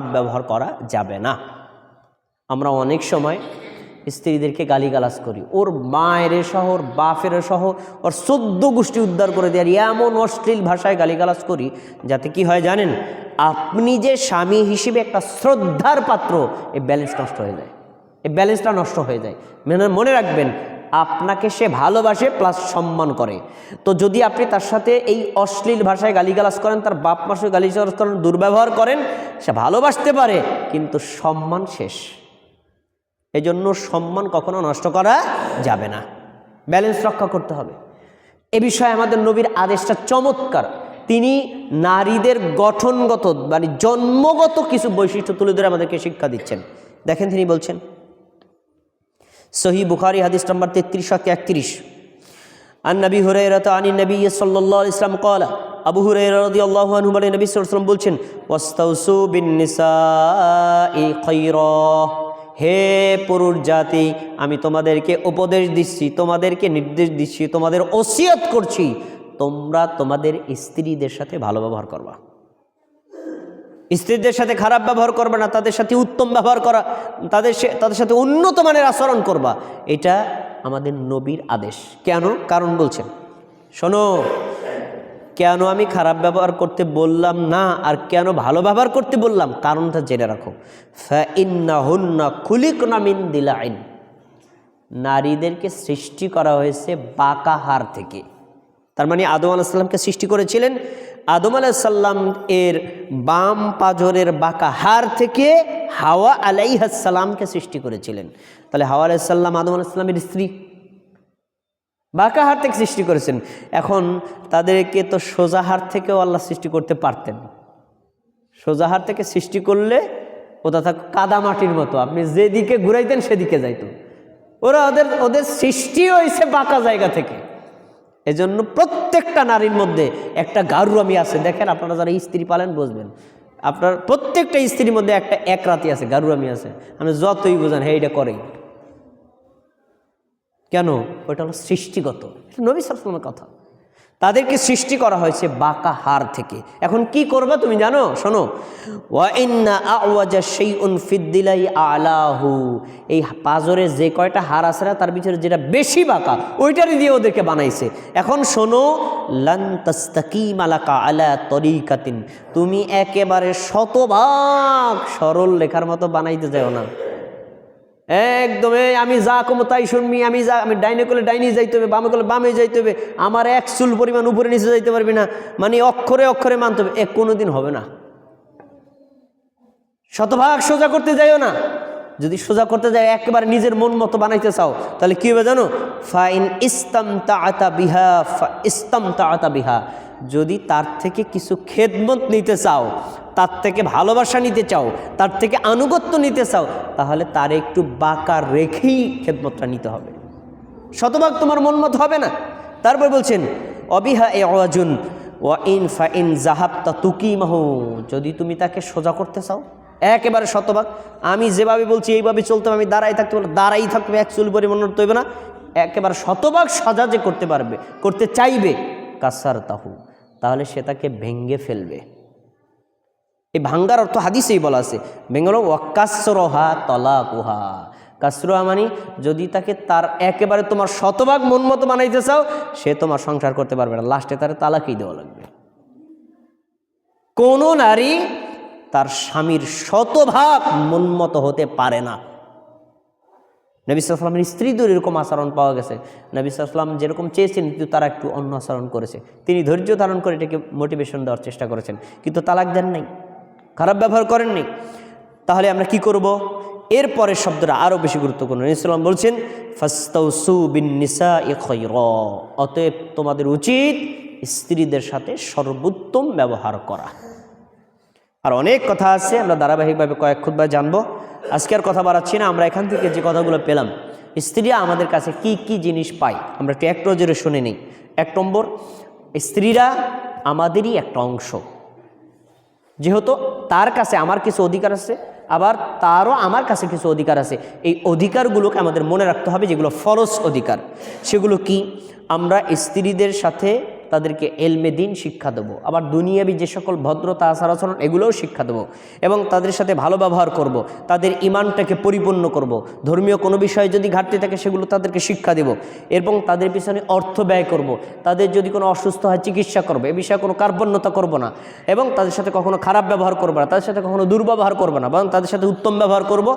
ব্যবহার করা যাবে না। আমরা অনেক সময় স্ত্রীদেরকে গালিগালাজ করি। ওর মায়ের সহ ওর বাপের সহ ওর চোদ্দ গোষ্ঠী উদ্ধার করে দেয় এমন অশ্লীল ভাষায় গালিগালাজ করি যাতে কি হয় জানেন? আপনি যে স্বামী হিসেবে একটা শ্রদ্ধার পাত্র, এই ব্যালেন্স নষ্ট হয়ে যায়। এই ব্যালেন্সটা নষ্ট হয়ে যায়। মনে রাখবেন আপনাকে সে ভালোবাসে প্লাস সম্মান করে। তো যদি আপনি তার সাথে এই অশ্লীল ভাষায় গালিগালাজ করেন, তার বাপ মাসে গালিগালাজ করেন, দুর্ব্যবহার করেন, সে ভালোবাসতে পারে, কিন্তু সম্মান শেষ। এজন্য সম্মান কখনো নষ্ট করা যাবে না। ব্যালেন্স রক্ষা করতে হবে। এ বিষয়ে আমাদের নবীর আদেশটা চমৎকার। তিনি নারীদের গঠনগত মানে জন্মগত কিছু বৈশিষ্ট্য তুলে ধরে আমাদেরকে শিক্ষা দিচ্ছেন। দেখেন তিনি বলছেন সহি বুখারি হাদিস নম্বর তেত্রিশ একত্রিশ। আন নবী হুরাইরাত আনি নবী সাল্লাল্লাহু ইসলাম ক্বালা, আবু হুরাইরা রাদিয়াল্লাহু আনহু বলেন নবী সাল্লাল্লাহু বলছেন, ওয়াস্তাউসু বিন নিসাই খায়রা। হে পুরুষ জাতি, আমি তোমাদেরকে উপদেশ দিচ্ছি, তোমাদেরকে নির্দেশ দিচ্ছি, তোমাদের ওসিয়ত করছি। তোমরা তোমাদের স্ত্রীদের সাথে ভালো ব্যবহার করবা। স্ত্রীদের সাথে খারাপ ব্যবহার করবে না, তাদের সাথে উত্তম ব্যবহার করা, তাদের তাদের সাথে উন্নত মানের আচরণ করবা। এটা আমাদের নবীর আদেশ। কেন? কারণ বলছেন, শোনো, কেন আমি খারাপ ব্যবহার করতে বললাম না, আর কেন ভালো ব্যবহার করতে বললাম? কারণটা জেনে রাখো। ফা হুন্না খুলিক নামিন দিলা আইন নারীদেরকে সৃষ্টি করা হয়েছে বাঁকা হার থেকে। তার মানে আদম আলাহিসাল্লামকে সৃষ্টি করেছিলেন আদম আলাহিসাল্লাম এর বাম পাজরের বাঁকা হার থেকে হাওয়া আলাইহাসাল্লামকে সৃষ্টি করেছিলেন। তাহলে হাওয়া আলাইসাল্লাম আদম আলাহিসাল্লামের স্ত্রী। বাঁকা হার থেকে সৃষ্টি করেছেন। এখন তাদেরকে তো সোজা হার থেকেও আল্লাহ সৃষ্টি করতে পারতেন। সোজা হার থেকে সৃষ্টি করলে ওটা থাক কাদা মাটির মতো। আপনি যেদিকে ঘুরাইতেন সেদিকে যাইতো। ওরা ওদের ওদের সৃষ্টি হয়েছে বাঁকা জায়গা থেকে। এজন্য প্রত্যেকটা নারীর মধ্যে একটা গারু আমি আছে। দেখেন আপনারা যারা স্ত্রী পালেন বুঝবেন। আপনার প্রত্যেকটা স্ত্রীর মধ্যে একটা এক রাতি আছে, গারুয়ামি আছে। আমি যতই বোঝান হ্যাঁ এটা করেই। কেন? ওইটা হলো সৃষ্টিগত। এটা নবী সালামের কথা। তাদেরকে সৃষ্টি করা হয়েছে বাঁকা হার থেকে। এখন কি করবে তুমি জানো? শোনো। ফিদ্দিলাই আলাহু। এই পাজরে যে কয়টা হার আছে না, তার ভিতরে যেটা বেশি বাঁকা, ওইটারই দিয়ে ওদেরকে বানাইছে। এখন শোনো, লান তাস্তাকিম আলাকা আলা তরিকাতিন। তুমি একেবারে শতভাগ সরল লেখার মতো বানাইতে যাও না। একদম আমি যা কমো তাই শুনবি, আমি যা, আমি ডাইনে করলে ডাইনে যাইতে হবে, বামে করলে বামে যাইতে হবে, আমার এক চুল পরিমাণ উপরে নিচে যাইতে পারবি না। মানে অক্ষরে অক্ষরে মানতে হবে, এ কোনোদিন হবে না। শতভাগ সোজা করতে যাইও না। যদি সোজা করতে যাও একেবারে নিজের মন মতো বানাইতে চাও, তাহলে কি হবে জানো? ফাইন ইস্তাম তা বিহা ইস্তাম তা বিহা। যদি তার থেকে কিছু খেদমত নিতে চাও তার থেকে ভালোবাসা নিতে চাও, তার থেকে আনুগত্য নিতে চাও, তাহলে তার একটু বাঁকা রেখেই খেদমতটা নিতে হবে। শতভাগ তোমার মন মতো হবে না। তারপর বলছেন, অবিহা এ অজুন ও ইন ফা ইন জাহাবতা তুকিমাহ। যদি তুমি তাকে সোজা করতে চাও, একেবারে শতভাগ, আমি যেভাবে বলছি এইভাবে চলতে আমি দাঁড়াই থাকতে পারব দাঁড়াই থাকবে এক চুল পরিমাণ হইবে না, একেবারে শতভাগ সজা যে করতে পারবে, করতে চাইবে কাসার তাহু তাহলে সে তাকে ভেঙ্গে ফেলবে। এই ভাঙ্গার অর্থ হাদিসেই বলা আছে। বেঙ্গল ওয়াকাসরহা তলা কুহা কাসরোহা মানে যদি তাকে তার একেবারে তোমার শতভাগ মন মতো বানাইতে চাও, সে তোমার সংসার করতে পারবে না। লাস্টে তার তালাকই দেওয়া লাগবে। কোনো নারী তার স্বামীর শতভাগ মনমতো হতে পারে না। নবী সাল্লামের স্ত্রীদের এরকম আচরণ পাওয়া গেছে। নবী সাল্লাম যেরকম চেয়েছেন, কিন্তু তারা একটু অন্য আচরণ করেছে। তিনি ধৈর্য ধারণ করে এটাকে মোটিভেশন দেওয়ার চেষ্টা করেছেন, কিন্তু তালাক দেন নাই। খারাপ ব্যবহার করেননি। তাহলে আমরা কি করব? এর পরের শব্দটা আরও বেশি গুরুত্বপূর্ণ। ইসলাম বলছেন, ফাস্তাউসু বিন নিসা এ অতএব তোমাদের উচিত স্ত্রীদের সাথে সর্বোত্তম ব্যবহার করা। আর অনেক কথা আছে, আমরা ধারাবাহিকভাবে কয়েক খুদ্া জানব। আজকে আর কথা বাড়াচ্ছি না, আমরা এখান থেকে যে কথাগুলো পেলাম, স্ত্রীরা আমাদের কাছে কি কি জিনিস পায়, আমরা একটু এক নজরে শুনে নিই। এক নম্বর, স্ত্রীরা আমাদেরই একটা অংশ। যেহেতু তার কাছে আমার কিছু অধিকার আছে, আবার তারও আমার কাছে কিছু অধিকার আছে। এই অধিকারগুলোকে আমাদের মনে রাখতে হবে যেগুলো ফরজ অধিকার। সেগুলো কি? আমরা স্ত্রীদের সাথে তাদেরকে এলমে দিন শিক্ষা দেবো আবার দুনিয়াবি যে সকল ভদ্রতা আচার আচরণ এগুলোও শিক্ষা দেবো এবং তাদের সাথে ভালো ব্যবহার করব। তাদের ইমানটাকে পরিপূর্ণ করব। ধর্মীয় কোনো বিষয়ে যদি ঘাটতি থাকে, সেগুলো তাদেরকে শিক্ষা দেব এবং তাদের পিছনে অর্থ ব্যয় করব। তাদের যদি কোনো অসুস্থ হয়, চিকিৎসা করব এ বিষয়ে কোনো কার্পণ্যতা করব না এবং তাদের সাথে কখনো খারাপ ব্যবহার করব না, তাদের সাথে কখনো দুর্ব্যবহার করব না, বরং তাদের সাথে উত্তম ব্যবহার করব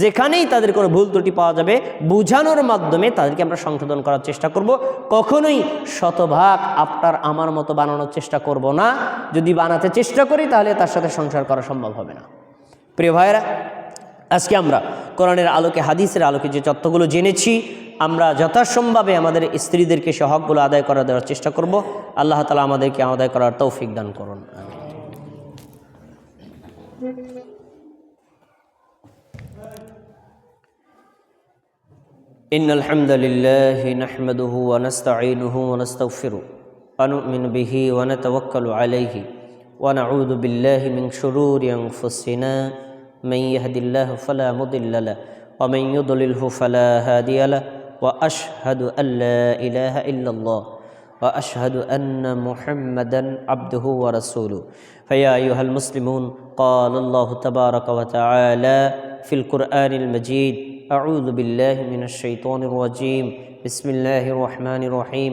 যেখানেই তাদের কোনো ভুল ত্রুটি পাওয়া যাবে, বোঝানোর মাধ্যমে তাদেরকে আমরা সংশোধন করার চেষ্টা করব কখনোই শতভাগ আপনার আমার মতো বানানোর চেষ্টা করব না যদি বানাতে চেষ্টা করি তাহলে তার সাথে সংসার করা সম্ভব হবে না প্রিয় ভাইয়েরা আজকে আমরা কোরআনের আলোকে হাদিসের আলোকে যে তথ্যগুলো জেনেছি আমরা যথাসম্ভবে আমাদের স্ত্রীদেরকে সে হকগুলো আদায় করা দেওয়ার চেষ্টা করব আল্লাহ তালা আমাদেরকে আদায় করার তৌফিক দান করুন আমিন। إن الحمد لله نحمده ونستعينه ونستغفره ونؤمن به ونتوكل عليه ونعوذ بالله من شرور أنفسنا. من يهد الله فلا مضل له ومن يضلله فلا هادي له وأشهد أن لا إله إلا الله وأشهد أن محمدا عبده ورسوله. فيا أيها المسلمون قال الله تبارك وتعالى في القرآن المجيد أعوذ بالله من الشيطان الرجيم. بسم الله الرحمن الرحيم.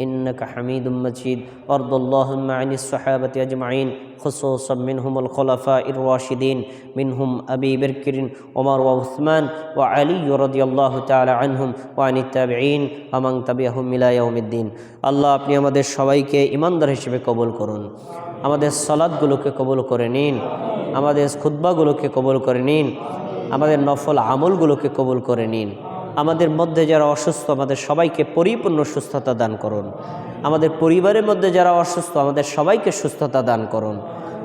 إنك حميد مجيد وارض اللهم عن الصحابة أجمعين خصوصا منهم الخلفاء الراشدين منهم أبي بكر عمر وعثمان وعلي رضي الله تعالى عنهم وعن التابعين ومن تبعهم إلى يوم الدين আল্লাহ আপনি আমাদের সবাইকে ইমানদার হিসেবে কবুল করুন আমাদের সলাদগুলোকে কবুল করে নিন আমাদের খুদ্বাগুলোকে কবুল করে নিন আমাদের নফল আমলগুলোকে কবুল করে নিন আমাদের মধ্যে যারা অসুস্থ, আমাদের সবাইকে পরিপূর্ণ সুস্থতা দান করুন। আমাদের পরিবারের মধ্যে যারা অসুস্থ, আমাদের সবাইকে সুস্থতা দান করুন।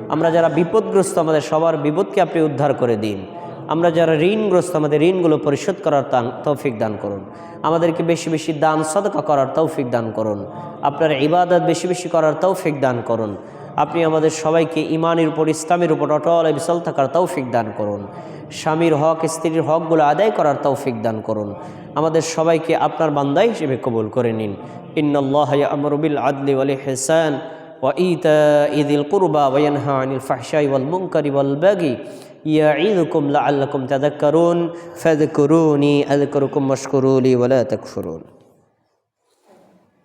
আমরা যারা বিপদগ্রস্ত, আমাদের সবার বিপদকে আপনি উদ্ধার করে দিন। আমরা যারা ঋণগ্রস্ত আমাদের ঋণগুলো পরিশোধ করার দান তৌফিক দান করুন আমাদেরকে বেশি বেশি দান সদকা করার তৌফিক দান করুন আপনার ইবাদত বেশি বেশি করার তৌফিক দান করুন আপনি আমাদের সবাইকে ইমানের উপর ইসলামের উপর অটল বিশাল থাকার তৌফিক দান করুন স্বামীর হক স্ত্রীর হকগুলো আদায় করার তৌফিক দান করুন আমাদের সবাইকে আপনার বান্দা হিসেবে কবুল করে নিন ইন্নআল্লাহ আমরবিল আদলি ওয়ালি হেসান وإيتاء ذي القربى وينهى عن الفحشاء والمنكر والبغي يعظكم لعلكم تذكرون فاذكروني أذكركم واشكروا لي ولا تكفرون.